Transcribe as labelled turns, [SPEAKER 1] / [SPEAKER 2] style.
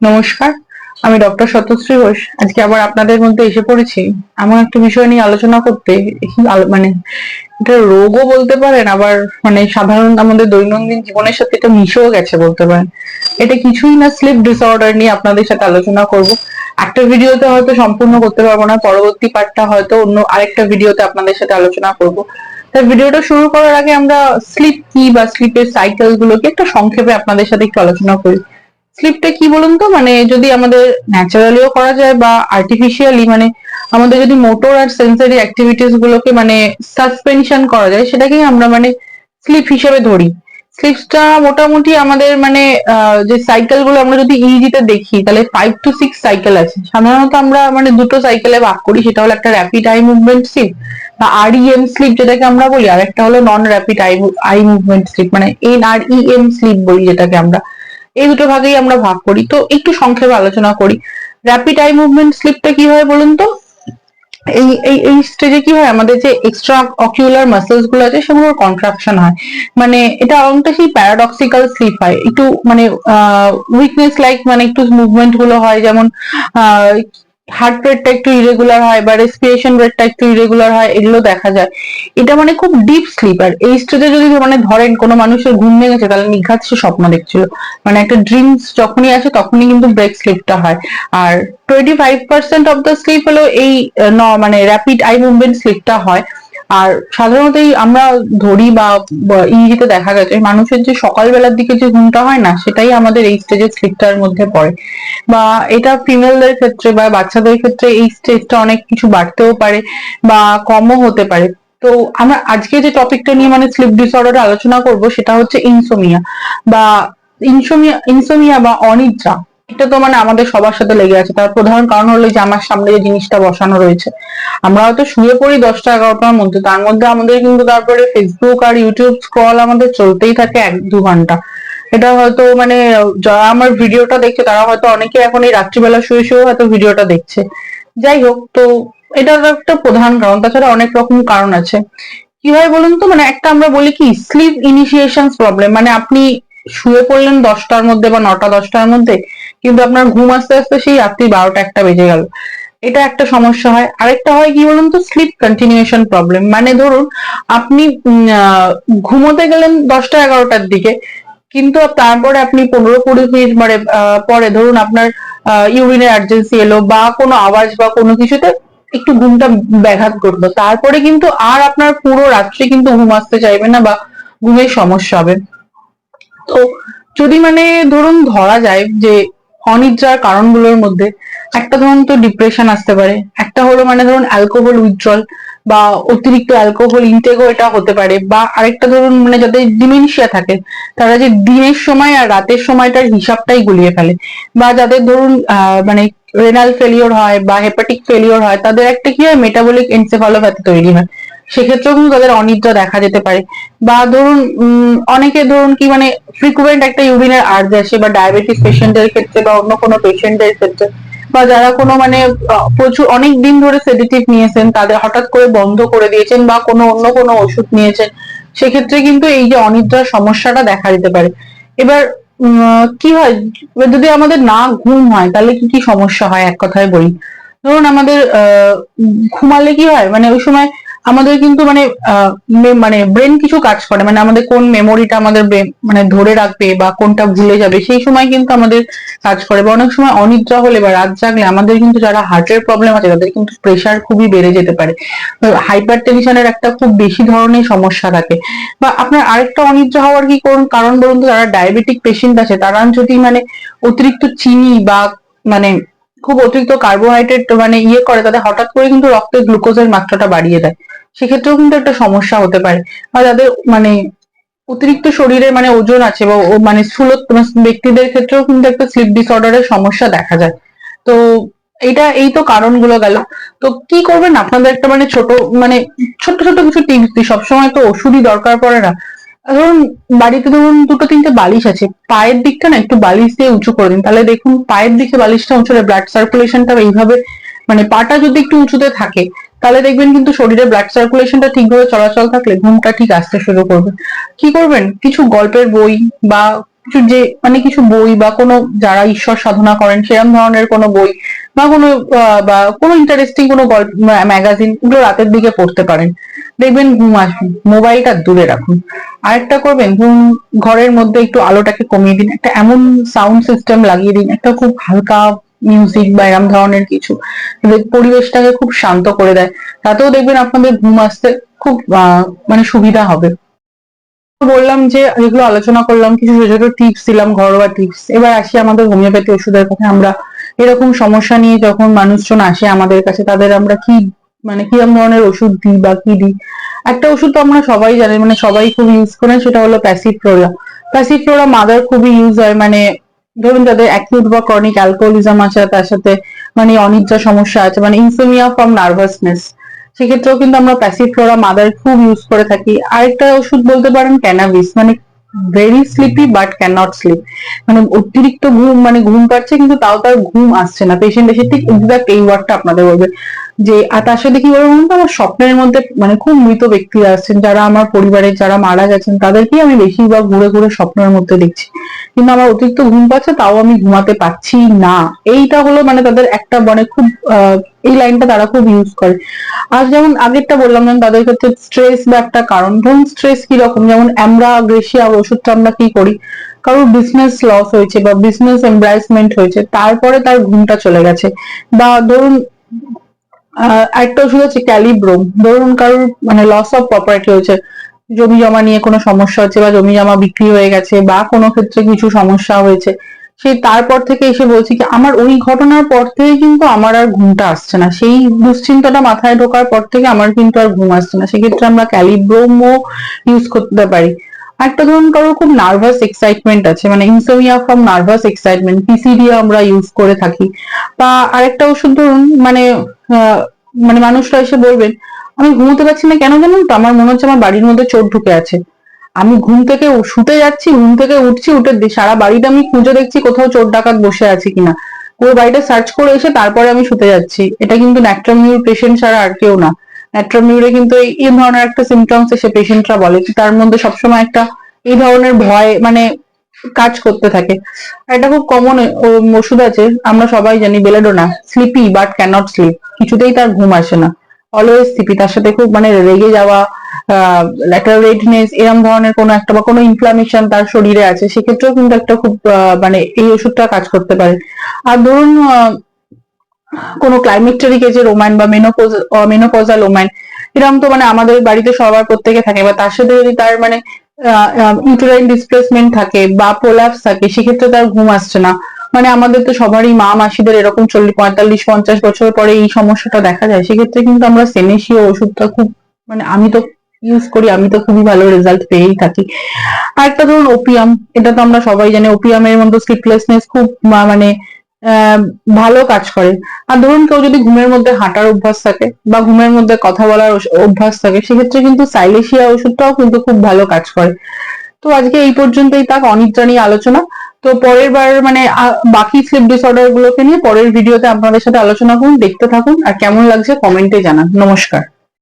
[SPEAKER 1] নমস্কার, আমি ডক্টর সত্যশ্রী ঘোষ। আজকে আবার আপনাদের মধ্যে এসে পড়েছি। এমন একটা বিষয় নিয়ে আলোচনা করতে মানে এটা রোগও বলতে পারেন, আবার মানে সাধারণ আমাদের দৈনন্দিন জীবনের সাথে এটা মিশেও গেছে বলতে পারেন। এটা কিছুই না স্লিপ ডিসঅর্ডার নিয়ে আপনাদের সাথে আলোচনা করব। একটা ভিডিওতে হয়তো সম্পূর্ণ করতে পারব না, পরবর্তী পার্টটা হয়তো অন্য আরেকটা ভিডিওতে আপনাদের সাথে আলোচনা করব। তাই ভিডিওটা শুরু করার আগে আমরা স্লিপ কি বা স্লিপের সাইকেল গুলোকে একটা সংক্ষেপে আপনাদের সাথে একটু আলোচনা করি। স্লিপটা কি বলুন তো? মানে যদি আমাদের ন্যাচারালিও করা যায় বা আর্টিফিশিয়ালি মানে আমাদের যদি মোটর আর সেন্সারি অ্যাক্টিভিটিস গুলোকে মানে সাসপেনশন করা যায়, সেটাকেই আমরা মানে স্লিপ হিসেবে ধরি। স্লিপটা মোটামুটি আমাদের মানে যে সাইকেলগুলো আমরা যদি ইজিতে দেখি, তাহলে ফাইভ টু সিক্স সাইকেল আছে। সাধারণত আমরা মানে দুটো সাইকেলে ভাগ করি, সেটা হলো একটা র্যাপিড আই মুভমেন্ট স্লিপ বা আরইএম স্লিপ যেটাকে আমরা বলি, আর একটা হলো non rapid eye eye movement sleep মানে N R E M sleep বলি যেটাকে আমরা। এই দুটো ভাগেই আমরা ভাগ করি। তো একটু সংক্ষেপে আলোচনা করি। র্যাপিড আই মুভমেন্ট স্লিপটা কি হয় বলুন তো? এই এই এই স্টেজে কি হয়? আমাদের যে এক্সট্রা অকিউলার মাসেলসগুলো আছে, সেগুলোর কন্ট্রাকশন হয়। মানে এটা অনেকটা সেই প্যারাডক্সিক্যাল স্লিপ হয়। একটু মানে উইকনেস লাইক মানে একটু মুভমেন্টগুলো হয়। যেমন হার্ট রেটটা একটু ইরেগুলার হয় বা রেসপিরেশন রেটটা একটু ইরেগুলার হয়, এগুলো দেখা যায়। এটা মানে খুব ডিপ স্লিপার এই স্টেজে যদি মানে ধরেন কোনো মানুষের ঘুম ভেঙেছে তাহলে নিঘাত সে স্বপ্ন দেখছিল। মানে একটা ড্রিমস যখনই আসে, তখনই কিন্তু ব্রেক স্লিপটা হয়। আর twenty five percent of the sleep হলো এই ন মানে র্যাপিড আই মুভমেন্ট স্লিপটা হয়। আর সাধারণত আমরা ধরি বা বা ইংরেজিতে দেখা গেছে মানুষের যে সকালবেলার দিকে যে ঘুমটা হয় না, সেটাই আমাদের এই স্টেজের স্লিপটার মধ্যে পড়ে। বা এটা ফিমেলদের ক্ষেত্রে বা বাচ্চাদের ক্ষেত্রে এই স্টেজটা অনেক কিছু বাড়তেও পারে বা কমও হতে পারে। তো আমরা আজকে যে টপিকটা নিয়ে মানে স্লিপ ডিসঅর্ডারে আলোচনা করব, সেটা হচ্ছে ইনসোমিয়া বা ইনসোমিয়া ইনসোমিয়া বা অনিদ্রা। এটা তো মানে আমাদের সবার সাথে লেগে আছে। তার প্রধান কারণ হলো যে আমার সামনে যে জিনিসটা বসানো রয়েছে। আমরা হয়তো শুয়ে পড়ি দশটা এগারোটার মধ্যে, তার মধ্যে আমাদের কিন্তু তারপরে ফেসবুক আর ইউটিউব স্ক্রল আমাদের চলতেই থাকে এক দু ঘণ্টা। এটা হয়তো মানে যারা আমার ভিডিওটা দেখছে, তারা হয়তো অনেকে এখন এই রাত্রিবেলা শুয়ে শুয়ে হয়তো ভিডিওটা দেখছে। যাই হোক, তো এটার একটা প্রধান কারণ, তাছাড়া অনেক রকম কারণ আছে। কি হয় বলুন তো? মানে একটা আমরা বলি কি স্লিপ ইনিশিয়েশন প্রবলেম মানে আপনি শুয়ে পড়লেন দশটার মধ্যে বা নটা, দশটার মধ্যে, কিন্তু আপনার ঘুম আসতে আসতে সেই রাত্রি বারোটা একটা বেজে গেল। এটা একটা সমস্যা হয়। আরেকটা হয় কি বলুন তো স্লিপ কন্টিনিউশন প্রবলেম মানে ধরুন, আপনি ঘুমোতে গেলেন দশটা, এগারোটার দিকে, কিন্তু তারপরে আপনি পনেরো কুড়ি মিনিট মানে পরে ধরুন আপনার ইউরিনের আর্জেন্সি এলো বা কোনো আওয়াজ বা কোনো কিছুতে একটু ঘুমটা ব্যাঘাত করল তারপরে কিন্তু আর আপনার পুরো রাত্রি কিন্তু ঘুম আসতে চাইবে না বা ঘুমের সমস্যা হবে। তো যদি মানে ধরুন ধরা যায় যে অনিদ্রার কারণগুলোর মধ্যে একটা ধরুন তো ডিপ্রেশন আসতে পারে, একটা হলো মানে ধরুন অ্যালকোহল উইথড্রল বা অতিরিক্ত অ্যালকোহল ইনটেকও এটা হতে পারে বা আরেকটা ধরুন মানে যাদের ডিমেনশিয়া থাকে, তারা যে দিনের সময় আর রাতের সময়টার হিসাবটাই গুলিয়ে ফেলে বা যাদের ধরুন মানে রেনাল ফেলিওর হয় বা হেপাটিক ফেলিওর হয়, তাদের একটা কি হয় মেটাবলিক এনসেফালোপ্যাথি তৈরি হয়। সেক্ষেত্রেও কিন্তু তাদের অনিদ্রা দেখা যেতে পারে। বা ধরুন অনেকে ধরুন কি মানে ফ্রিকুয়েন্ট একটা ইউরিনের আর্জ আসে বা ডায়াবেটিস পেশেন্টের ক্ষেত্রে বা অন্য কোনো পেশেন্টের ক্ষেত্রে। বা যারা কোনো মানে প্রচুর অনেক দিন ধরে সেডিটিভ নিয়েছেন, তাদের হঠাৎ করে বন্ধ করে দিয়েছেন বা কোনো অন্য কোনো ওষুধ নিয়েছেন, সেক্ষেত্রে কিন্তু এই যে অনিদ্রার সমস্যাটা দেখা দিতে পারে। এবার কি হয়, যদি আমাদের না ঘুম হয়, তাহলে কি কি সমস্যা হয়? এক কথায় বলি। ধরুন আমাদের ঘুমালে কি হয়? মানে ওই সময় আমাদের কিন্তু মানে মানে ব্রেন কিছু কাজ করে। মানে আমাদের কোন মেমোরিটা আমাদের মানে ধরে রাখবে বা কোনটা ভুলে যাবে, সেই সময় কিন্তু আমাদের কাজ করে। বা অনেক সময় অনিদ্রা হলে বা রাত জাগলে আমাদের কিন্তু যারা হার্টের প্রবলেম আছে, তাদের কিন্তু প্রেশার খুবই বেড়ে যেতে পারে। হাইপার টেনশনের একটা খুব বেশি ধরনের সমস্যা থাকে। বা আপনার আরেকটা অনিদ্রা হওয়ার কি কোন কারণ বলুন তো, যারা ডায়াবেটিক পেশেন্ট আছে, তারা যদি মানে অতিরিক্ত চিনি বা মানে খুব অতিরিক্ত কার্বোহাইড্রেট মানে ইয়ে করে তাদের হঠাৎ করে কিন্তু রক্তে গ্লুকোজের মাত্রাটা বাড়িয়ে দেয়। সেক্ষেত্রেও কিন্তু একটা সমস্যা হতে পারে। বা যাদের মানে অতিরিক্ত শরীরে মানে ওজন আছে বা মানে স্থূল ব্যক্তিদের ক্ষেত্রেও কিন্তু একটা স্লিপ ডিসঅর্ডারের সমস্যা দেখা যায়। তো এটা, এই তো কারণগুলো গেল। তো কি করবেন? আপনাদের একটা মানে ছোট মানে ছোট ছোট কিছু টিপস দিই। সবসময় তো ওষুধই দরকার পড়ে না। ধরুন, বাড়িতে ধরুন দুটো, তিনটে বালিশ আছে। পায়ের দিকটা না একটু বালিশ দিয়ে উঁচু করে দিন। তাহলে দেখুন, পায়ের দিকে বালিশটা উঁচু ব্লাড সার্কুলেশনটা এইভাবে মানে পাটা যদি একটু উঁচুতে থাকে তাহলে দেখবেন কিন্তু শরীরে ব্লাড সার্কুলেশনটা ঠিকভাবে চলাচল থাকলে ঘুমটা ঠিক আসতে শুরু করবে। কি করবেন? কিছু গল্পের বই বা কিছু যে মানে কিছু বই বা কোনো যারা ঈশ্বর সাধনা করেন সেরকম ধরনের কোনো বই বা কোনো বা কোনো ইন্টারেস্টিং কোনো গল্প ম্যাগাজিন এগুলো রাতের দিকে পড়তে পারেন। দেখবেন ঘুম আসবে। মোবাইলটা দূরে রাখুন। আরেকটা করবেন, ঘুম, ঘরের মধ্যে একটু আলোটাকে কমিয়ে দিন। একটা এমন সাউন্ড সিস্টেম লাগিয়ে দিন, একটা খুব হালকা মিউজিক বা এরম ধরনের কিছু। পরিবেশটাকে খুব শান্ত করে দেয়। তাতেও দেখবেন আপনাদের ঘুম আসতে খুব মানে সুবিধা হবে। বললাম যে, যেগুলো আলোচনা করলাম, কিছু ছোট ছোট টিপস দিলাম, ঘরোয়া টিপস এবার আসি আমাদের হোমিওপ্যাথি ওষুধের কথা। আমরা এরকম সমস্যা নিয়ে যখন মানুষজন আসে আমাদের কাছে, তাদের আমরা কি মানে কীরকম ধরনের ওষুধ দিই বা কি দিই? একটা ওষুধ তো আমরা সবাই জানি মানে সবাই খুব ইউজ করেন, সেটা হলো প্যাসিফ্লোরা প্যাসিফ্লোরা মাদার খুবই ইউজ হয় মানে ধরুন যাদের অ্যাকিউট বা ক্রনিক অ্যালকোহলিজম আছে, তার সাথে মানে অনিদ্রা সমস্যা আছে মানে ইনসোমিয়া ফ্রম নার্ভাসনেস সেক্ষেত্রেও কিন্তু আমরা প্যাসিফ্লোরা মাদার খুব ইউজ করে থাকি। আরেকটা ওষুধ বলতে পারেন ক্যানাবিস মানে very sleepy but can not sleep মানে অতিরিক্ত ঘুম মানে ঘুম পাচ্ছে কিন্তু তাও তার ঘুম আসছে না। পেশেন্ট এসে ঠিক এক্সাক্ট এই ওয়ার্ডটা আপনাদের বলবে। যে আর তার সাথে কি বলব বলুন তো, আমার স্বপ্নের মধ্যে মানে খুব মৃত ব্যক্তিরা আসছেন। যারা আমার পরিবারের যারা মারা গেছেন তাদেরকেই আমি বেশিরভাগ ঘুরে ঘুরে স্বপ্নের মধ্যে দেখছি। কিন্তু আমার অতিরিক্ত ঘুম পাচ্ছে তাও আমি ঘুমাতে পারছি না। এইটা হলো মানে তাদের একটা মানে খুব আহ, এই লাইনটা তারা খুব ইউজ করে। আর যেমন আগেরটা বললাম যেমন তাদের ক্ষেত্রে স্ট্রেস বা একটা কারণ। ধরুন স্ট্রেস কি রকম যেমন আমরা গ্রেসিয়া ওষুধটা আমরা কি করি? কারোর বিজনেস লস হয়েছে বা বিজনেস এমব্রাসমেন্ট হয়েছে, তারপরে তার ঘুমটা চলে গেছে। বা ধরুন একটা ওষুধ হচ্ছে ক্যালিব্রোম ধরুন কারোর মানে লস অফ প্রপার্টি হয়েছে, জমি জমা নিয়ে কোনো সমস্যা হচ্ছে বা জমি জমা বিক্রি হয়ে গেছে বা কোনো ক্ষেত্রে কিছু সমস্যা হয়েছে সেই তারপর থেকে এসে বলছি কি, আমার ওই ঘটনার পর থেকে কিন্তু আমার আর ঘুমটা আসছে না। সেই দুশ্চিন্তাটা মাথায় ঢোকার পর থেকে আমার কিন্তু আর ঘুম আসছে না। সেক্ষেত্রে আমরা ক্যালিব্রোমও ইউজ করতে পারি। একটা ধরুন কারোর খুব নার্ভাস এক্সাইটমেন্ট আছে মানে insomnia from nervous excitement PCD আমরা ইউজ করে থাকি। বা আরেকটা ওষুধ ধরুন মানে মানে মানুষরা এসে বলবেন, আমি ঘুমোতে পারছি না কেন জানেন তো? আমার মনে হচ্ছে আমার বাড়ির মধ্যে চোর ঢুকে আছে। আমি ঘুম থেকে শুতে যাচ্ছি, ঘুম থেকে উঠছি, উঠে সারা বাড়িটা আমি খুঁজে দেখছি কোথাও চোর ডাকাত বসে আছে কিনা। পুরো বাড়িটা সার্চ করে এসে তারপরে আমি শুতে যাচ্ছি। এটা কিন্তু ন্যাট্রামিউর পেশেন্ট ছাড়া আর কেউ না। ন্যাট্রামিউরে কিন্তু এই ধরনের একটা সিমটমস এসে পেশেন্টরা বলে তার মধ্যে সবসময় একটা এই ধরনের ভয় মানে কাজ করতে থাকে। এটা খুব কমন ওষুধ আছে, আমরা সবাই জানি belladonna sleepy but can't sleep কিছুতেই তার ঘুম আসে না। অলওয়েজ স্লিপি তার সাথে খুব মানে রেগে যাওয়া ল্যাটারাল রেডনেস এরকম ধরনের কোনো একটা বা কোনো ইনফ্লামেশন তার শরীরে আছে, সেক্ষেত্রেও কিন্তু একটা খুব মানে এই ওষুধটা কাজ করতে পারে। আর ধরুন কোনো ক্লাইমেটারিক এজের ওম্যান বা মেনোপোজ মেনোপোজাল ওম্যান এরকম তো মানে আমাদের বাড়িতে সবার প্রত্যেকে থাকে বা তার সাথে যদি তার মানে ইউটেরাইন ডিসপ্লেসমেন্ট থাকে বা প্রোল্যাপস থাকে, সেক্ষেত্রে তার ঘুম আসছে না। মানে আমাদের তো সবারই মা, মাসিদের এরকম চল্লিশ, পঁয়তাল্লিশ, পঞ্চাশ বছর পরে এই সমস্যাটা দেখা যায়, সেক্ষেত্রে কিন্তু আমরা সেনেশীয় ওষুধটা খুব মানে আমি তো ইউজ করি, আমি তো খুবই ভালো রেজাল্ট পেয়েই থাকি। আর একটা ধরুন ওপিয়াম এটা তো আমরা সবাই জানি ওপিয়ামের মধ্যে স্লিপলেসনেস খুব মানে ভালো কাজ করে। আর ধরুন কেউ যদি ঘুমের মধ্যে হাঁটার অভ্যাস থাকে বা ঘুমের মধ্যে কথা বলার অভ্যাস থাকে, সেক্ষেত্রে কিন্তু সাইলেশিয়া ওষুধটাও কিন্তু খুব ভালো কাজ করে। তো আজকে এই পর্যন্তই তাক অনিদ্রা নিয়ে আলোচনা। তো পরের বার মানে বাকি স্লিপ ডিসঅর্ডার গুলোকে নিয়ে পরের ভিডিওতে আপনাদের সাথে আলোচনা করুন, দেখতে থাকুন, আর কেমন লাগছে কমেন্টে জানান। নমস্কার।